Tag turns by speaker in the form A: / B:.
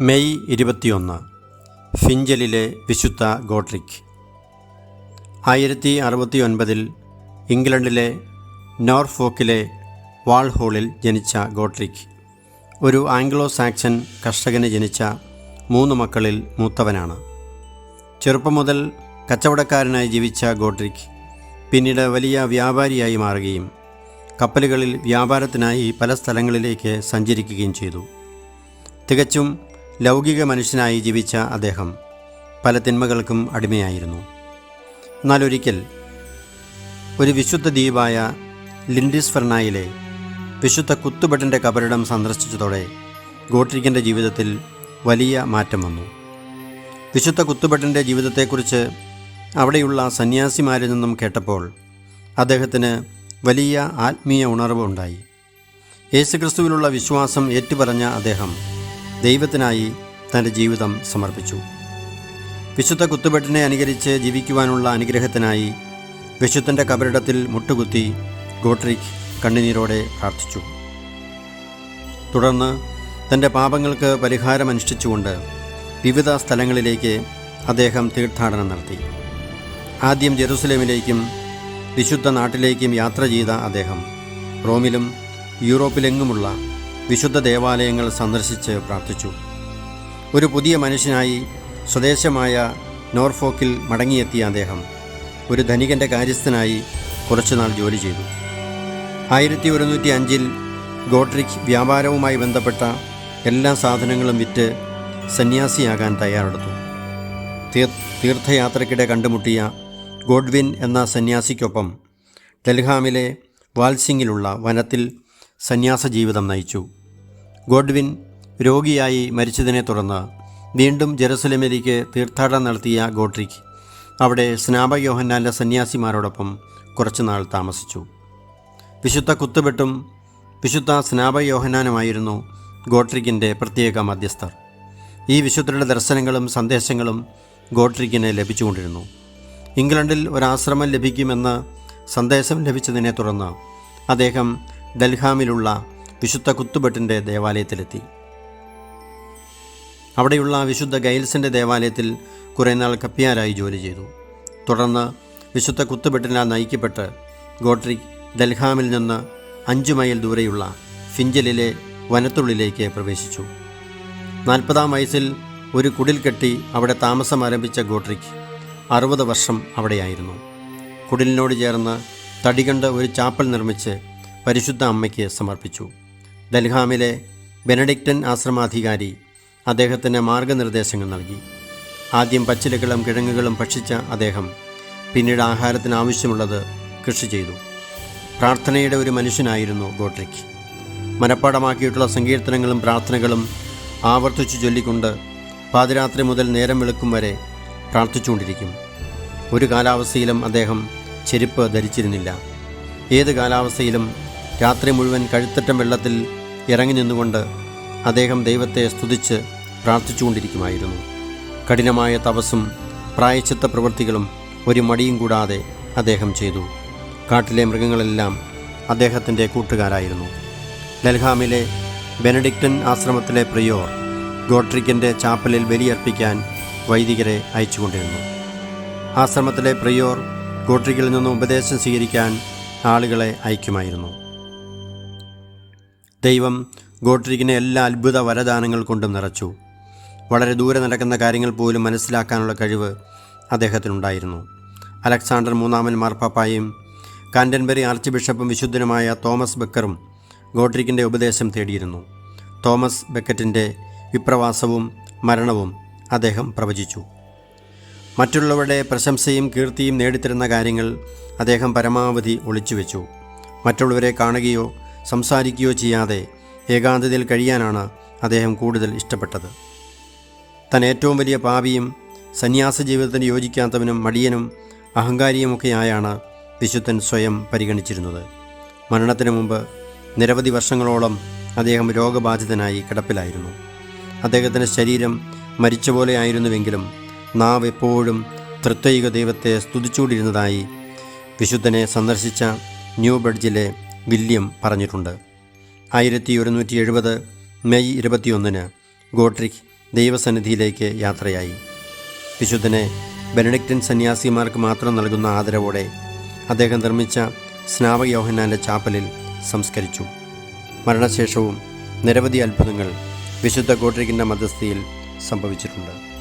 A: May ഇരുപത്തിയൊന്ന് ഫിഞ്ചലിലെ വിശുദ്ധ ഗോട്രിക്. ആയിരത്തി അറുപത്തി ഒൻപതിൽ ഇംഗ്ലണ്ടിലെ നോർഫോക്കിലെ വാൾഹോളിൽ ജനിച്ച ഗോട്രിക്. ഒരു ആംഗ്ലോ സാക്സൺ കർഷകന് ജനിച്ച മൂന്ന് മക്കളിൽ മൂത്തവനാണ്. ചെറുപ്പം മുതൽ കച്ചവടക്കാരനായി ജീവിച്ച ഗോട്രിക് പിന്നീട് വലിയ വ്യാപാരിയായി മാറുകയും കപ്പലുകളിൽ വ്യാപാരത്തിനായി പല സ്ഥലങ്ങളിലേക്ക് സഞ്ചരിക്കുകയും ചെയ്തു. തികച്ചും ലൗകിക മനുഷ്യനായി ജീവിച്ച അദ്ദേഹം പല തിന്മകൾക്കും അടിമയായിരുന്നു. എന്നാലൊരിക്കൽ ഒരു വിശുദ്ധ ദ്വീപായ ലിൻഡിസ് ഫെർണായിലെ വിശുദ്ധ കുത്തുബട്ടന്റെ കബറിടം സന്ദർശിച്ചതോടെ ഗോട്രിക്കിന്റെ ജീവിതത്തിൽ വലിയ മാറ്റം വന്നു. വിശുദ്ധ കുത്തുബട്ടന്റെ ജീവിതത്തെക്കുറിച്ച് അവിടെയുള്ള സന്യാസിമാരിൽ നിന്നും കേട്ടപ്പോൾ അദ്ദേഹത്തിന് വലിയ ആത്മീയ ഉണർവ് ഉണ്ടായി. യേശുക്രിസ്തുവിലുള്ള വിശ്വാസം ഏറ്റുപറഞ്ഞ അദ്ദേഹം ദൈവത്തിനായി തന്റെ ജീവിതം സമർപ്പിച്ചു. വിശുദ്ധ കുത്തുപെട്ടിനെ അനുകരിച്ച് ജീവിക്കുവാനുള്ള അനുഗ്രഹത്തിനായി വിശുദ്ധന്റെ കബരിടത്തിൽ മുട്ടുകുത്തി ഗോട്രിക് കണ്ണുനീരോടെ പ്രാർത്ഥിച്ചു. തുടർന്ന് തന്റെ പാപങ്ങൾക്ക് പരിഹാരം അനുഷ്ഠിച്ചുകൊണ്ട് വിവിധ സ്ഥലങ്ങളിലേക്ക് അദ്ദേഹം തീർത്ഥാടനം നടത്തി. ആദ്യം ജെറുസലേമിലേക്കും വിശുദ്ധ നാട്ടിലേക്കും യാത്ര ചെയ്ത അദ്ദേഹം റോമിലും യൂറോപ്പിലെങ്ങുമുള്ള വിശുദ്ധ ദേവാലയങ്ങൾ സന്ദർശിച്ച് പ്രാർത്ഥിച്ചു. ഒരു പുതിയ മനുഷ്യനായി സ്വദേശമായ നോർഫോക്കിൽ മടങ്ങിയെത്തിയ അദ്ദേഹം ഒരു ധനികന്റെ കാര്യസ്ഥനായി കുറച്ചുനാൾ ജോലി ചെയ്തു. ആയിരത്തി ഒരുന്നൂറ്റി അഞ്ചിൽ ഗോട്രിക് വ്യാപാരവുമായി ബന്ധപ്പെട്ട എല്ലാ സാധനങ്ങളും വിറ്റ് സന്യാസിയാകാൻ തയ്യാറെടുത്തു. തീർ തീർത്ഥയാത്രയ്ക്കിടെ കണ്ടുമുട്ടിയ ഗോഡ്വിൻ എന്ന സന്യാസിക്കൊപ്പം ഡൽഹാമിലെ വാൽസിംഗിലുള്ള വനത്തിൽ സന്യാസ ജീവിതം നയിച്ചു. ഗോഡ്വിൻ രോഗിയായി മരിച്ചതിനെ തുടർന്ന് വീണ്ടും ജെറുസലമിലേക്ക് തീർത്ഥാടനം നടത്തിയ ഗോട്രിക് അവിടെ സ്നാപയോഹന്നാന്റെ സന്യാസിമാരോടൊപ്പം കുറച്ചുനാൾ താമസിച്ചു. വിശുദ്ധ കുത്തുബെട്ടും വിശുദ്ധ സ്നാപയോഹനാനുമായിരുന്നു ഗോട്രിക്കിന്റെ പ്രത്യേക മധ്യസ്ഥർ. ഈ വിശുദ്ധരുടെ ദർശനങ്ങളും സന്ദേശങ്ങളും ഗോട്രിക്കിന് ലഭിച്ചുകൊണ്ടിരുന്നു. ഇംഗ്ലണ്ടിൽ ഒരാശ്രമം ലഭിക്കുമെന്ന് സന്ദേശം ലഭിച്ചതിനെ തുടർന്ന് അദ്ദേഹം ഡൽഹാമിലുള്ള വിശുദ്ധ കുത്തുബട്ടിന്റെ ദേവാലയത്തിലെത്തി. അവിടെയുള്ള വിശുദ്ധ ഗൈൽസിന്റെ ദേവാലയത്തിൽ കുറേ നാൾ കപ്പിയാരായി ജോലി ചെയ്തു. തുടർന്ന് വിശുദ്ധ കുത്തുബെട്ടിനാൽ നയിക്കപ്പെട്ട് ഗോട്രിക് ഡൽഹാമിൽ നിന്ന് അഞ്ചു മൈൽ ദൂരെയുള്ള ഫിഞ്ചലിലെ വനത്തുള്ളിലേക്ക് പ്രവേശിച്ചു. നാൽപ്പതാം വയസ്സിൽ ഒരു കുടിൽ കെട്ടി അവിടെ താമസം ആരംഭിച്ച ഗോട്രിക് അറുപത് വർഷം അവിടെയായിരുന്നു. കുടിലിനോട് ചേർന്ന് തടികണ്ട് ഒരു ചാപ്പൽ നിർമ്മിച്ച് പരിശുദ്ധ അമ്മയ്ക്ക് സമർപ്പിച്ചു. ഡൽഹാമിലെ ബെനഡിക്റ്റൻ ആശ്രമാധികാരി അദ്ദേഹത്തിന് മാർഗനിർദ്ദേശങ്ങൾ നൽകി. ആദ്യം പച്ചിലകളും കിഴങ്ങുകളും ഭക്ഷിച്ച അദ്ദേഹം പിന്നീട് ആഹാരത്തിന് ആവശ്യമുള്ളത് കൃഷി ചെയ്തു. പ്രാർത്ഥനയുടെ ഒരു മനുഷ്യനായിരുന്നു ഗോട്രിക് മനപ്പാടമാക്കിയിട്ടുള്ള സങ്കീർത്തനങ്ങളും പ്രാർത്ഥനകളും ആവർത്തിച്ചു ചൊല്ലിക്കൊണ്ട് പാതിരാത്രി മുതൽ നേരം വെളുക്കും വരെ പ്രാർത്ഥിച്ചുകൊണ്ടിരിക്കും. ഒരു കാലാവസ്ഥയിലും അദ്ദേഹം ചെരുപ്പ് ധരിച്ചിരുന്നില്ല. ഏത് കാലാവസ്ഥയിലും രാത്രി മുഴുവൻ കഴുത്തറ്റം വെള്ളത്തിൽ ഇറങ്ങി നിന്നുകൊണ്ട് അദ്ദേഹം ദൈവത്തെ സ്തുതിച്ച് പ്രാർത്ഥിച്ചുകൊണ്ടിരിക്കുമായിരുന്നു. കഠിനമായ തപസ്സും പ്രായച്ചിത്ത പ്രവൃത്തികളും ഒരു മടിയും കൂടാതെ അദ്ദേഹം ചെയ്തു. കാട്ടിലെ മൃഗങ്ങളെല്ലാം അദ്ദേഹത്തിന്റെ കൂട്ടുകാരായിരുന്നു. ഡൽഹാമിലെ ബെനഡിക്റ്റൻ ആശ്രമത്തിലെ പ്രിയോർ ഗോട്രിക്കിന്റെ ചാപ്പലിൽ ബലിയർപ്പിക്കാൻ വൈദികരെ അയച്ചുകൊണ്ടിരുന്നു. ആശ്രമത്തിലെ പ്രിയോർ ഗോട്രിക്കിൽ നിന്നും ഉപദേശം സ്വീകരിക്കാൻ ആളുകളെ അയക്കുമായിരുന്നു. ദൈവം ഗോട്രിക്കിനെ എല്ലാ അത്ഭുത വരദാനങ്ങൾ കൊണ്ടും നിറച്ചു. വളരെ ദൂരെ നടക്കുന്ന കാര്യങ്ങൾ പോലും മനസ്സിലാക്കാനുള്ള കഴിവ് അദ്ദേഹത്തിനുണ്ടായിരുന്നു. അലക്സാണ്ടർ മൂന്നാമൻ മാർപ്പാപ്പായും കാൻഡൻബറി ആർച്ച് ബിഷപ്പും വിശുദ്ധനുമായ തോമസ് ബക്കറും ഗോട്രിക്കിന്റെ ഉപദേശം തേടിയിരുന്നു. തോമസ് ബക്കറ്റിന്റെ വിപ്രവാസവും മരണവും അദ്ദേഹം പ്രവചിച്ചു. മറ്റുള്ളവരുടെ പ്രശംസയും കീർത്തിയും നേടിത്തരുന്ന കാര്യങ്ങൾ അദ്ദേഹം പരമാവധി ഒളിച്ചുവെച്ചു. മറ്റുള്ളവരെ കാണുകയോ സംസാരിക്കുകയോ ചെയ്യാതെ ഏകാന്തതയിൽ കഴിയാനാണ് അദ്ദേഹം കൂടുതൽ ഇഷ്ടപ്പെട്ടത്. താൻ ഏറ്റവും വലിയ പാപിയും സന്യാസ ജീവിതത്തിന് യോജിക്കാത്തവനും മടിയനും അഹങ്കാരിയുമൊക്കെയായാണ് വിശുദ്ധൻ സ്വയം പരിഗണിച്ചിരുന്നത്. മരണത്തിന് മുമ്പ് നിരവധി വർഷങ്ങളോളം അദ്ദേഹം രോഗബാധിതനായി കിടപ്പിലായിരുന്നു. അദ്ദേഹത്തിന്റെ ശരീരം മരിച്ച പോലെ ആയിരുന്നുവെങ്കിലും നാവ് എപ്പോഴും തൃത്വൈക ദൈവത്തെ സ്തുതിച്ചുകൊണ്ടിരുന്നതായി വിശുദ്ധനെ സന്ദർശിച്ച ന്യൂ ബ്രിഡ്ജിലെ വില്യം പറഞ്ഞിട്ടുണ്ട്. ആയിരത്തി ഒരുന്നൂറ്റി എഴുപത് മെയ് ഇരുപത്തിയൊന്നിന് ഗോട്രിക് ദൈവസന്നിധിയിലേക്ക് യാത്രയായി. വിശുദ്ധനെ ബെനഡിക്റ്റൻ സന്യാസിമാർക്ക് മാത്രം നൽകുന്ന ആദരവോടെ അദ്ദേഹം നിർമ്മിച്ച സ്നാവക യോഹന്നാന്റെ ചാപ്പലിൽ സംസ്കരിച്ചു. മരണശേഷവും നിരവധി അത്ഭുതങ്ങൾ വിശുദ്ധ ഗോട്രിക്കിന്റെ മധ്യസ്ഥയിൽ സംഭവിച്ചിട്ടുണ്ട്.